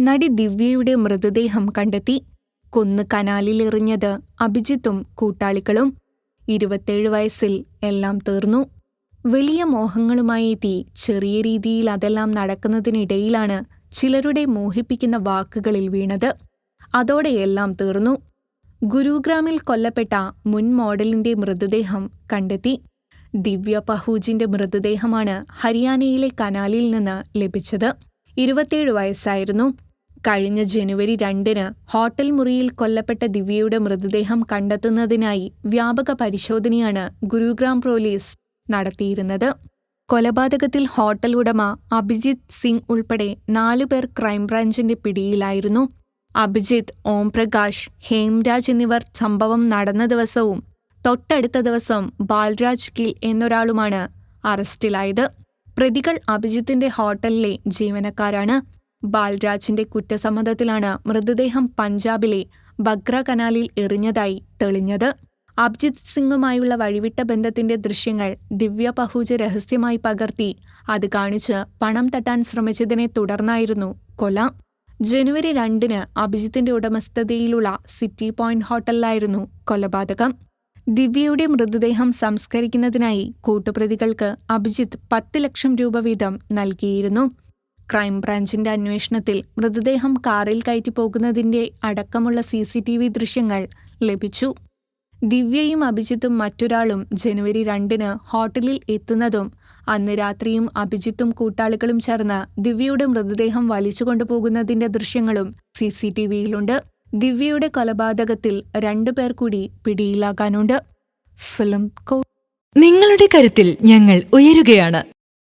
നടി ദിവ്യയുടെ മൃതദേഹം കണ്ടെത്തി. കൊന്ന് കനാലിലെറിഞ്ഞത് അഭിജിത്തും കൂട്ടാളികളും. ഇരുപത്തേഴ് വയസ്സിൽ എല്ലാം തീർന്നു. വലിയ മോഹങ്ങളുമായി എത്തി. ചെറിയ രീതിയിൽ അതെല്ലാം നടക്കുന്നതിനിടയിലാണ് ചിലരുടെ മോഹിപ്പിക്കുന്ന വാക്കുകളിൽ വീണത്. അതോടെ എല്ലാം തീർന്നു. ഗുരുഗ്രാമിൽ കൊല്ലപ്പെട്ട മുൻ മോഡലിന്റെ മൃതദേഹം കണ്ടെത്തി. ദിവ്യ പഹൂജിന്റെ മൃതദേഹമാണ് ഹരിയാനയിലെ കനാലിൽ നിന്ന് ലഭിച്ചത്. ഇരുപത്തിയേഴ് വയസ്സായിരുന്നു. കഴിഞ്ഞ ജനുവരി രണ്ടിന് ഹോട്ടൽ മുറിയിൽ കൊല്ലപ്പെട്ട ദിവ്യയുടെ മൃതദേഹം കണ്ടെത്തുന്നതിനായി വ്യാപക പരിശോധനയാണ് ഗുരുഗ്രാം പോലീസ് നടത്തിയിരുന്നത്. കൊലപാതകത്തിൽ ഹോട്ടൽ ഉടമ അഭിജിത് സിംഗ് ഉൾപ്പെടെ നാലുപേർ ക്രൈംബ്രാഞ്ചിന്റെ പിടിയിലായിരുന്നു. അഭിജിത്ത് ഓംപ്രകാശ് ഹേംരാജ് എന്നിവർ സംഭവം നടന്ന ദിവസവും തൊട്ടടുത്ത ദിവസം ബാൽരാജ് ഗിൽ എന്നൊരാളുമാണ് അറസ്റ്റിലായത്. പ്രതികൾ അഭിജിത്തിന്റെ ഹോട്ടലിലെ ജീവനക്കാരാണ്. ബാൽരാജിന്റെ കുറ്റസമ്മതത്തിലാണ് മൃതദേഹം പഞ്ചാബിലെ ബഗ്ര കനാലിൽ എറിഞ്ഞതായി തെളിഞ്ഞത്. അഭിജിത് സിംഗുമായുള്ള വഴിവിട്ട ബന്ധത്തിന്റെ ദൃശ്യങ്ങൾ ദിവ്യ പഹൂജ രഹസ്യമായി പകർത്തി. അത് കാണിച്ച് പണം തട്ടാൻ ശ്രമിച്ചതിനെ തുടർന്നായിരുന്നു കൊല. ജനുവരി രണ്ടിന് അഭിജിത്തിന്റെ ഉടമസ്ഥതയിലുള്ള സിറ്റി പോയിന്റ് ഹോട്ടലിലായിരുന്നു കൊലപാതകം. ദിവ്യയുടെ മൃതദേഹം സംസ്കരിക്കുന്നതിനായി കൂട്ടുപ്രതികൾക്ക് അഭിജിത്ത് പത്ത് ലക്ഷം രൂപ വീതം നൽകിയിരുന്നു. ക്രൈംബ്രാഞ്ചിന്റെ അന്വേഷണത്തിൽ മൃതദേഹം കാറിൽ കയറ്റി പോകുന്നതിന്റെ അടക്കമുള്ള സി സി ടി വി ദൃശ്യങ്ങൾ ലഭിച്ചു. ദിവ്യയും അഭിജിത്തും മറ്റൊരാളും ജനുവരി രണ്ടിന് ഹോട്ടലിൽ എത്തുന്നതും അന്ന് രാത്രിയും അഭിജിത്തും കൂട്ടാളികളും ചേർന്ന് ദിവ്യയുടെ മൃതദേഹം വലിച്ചുകൊണ്ടുപോകുന്നതിന്റെ ദൃശ്യങ്ങളും സി സി ടി വിയിലുണ്ട്. ദിവ്യയുടെ കൊലപാതകത്തിൽ രണ്ടു പേർ കൂടി പിടിയിലാകാനുണ്ട്. ഫിലിം കോ നിങ്ങളുടെ കരുത്തിൽ ഞങ്ങൾ ഉയരുകയാണ്.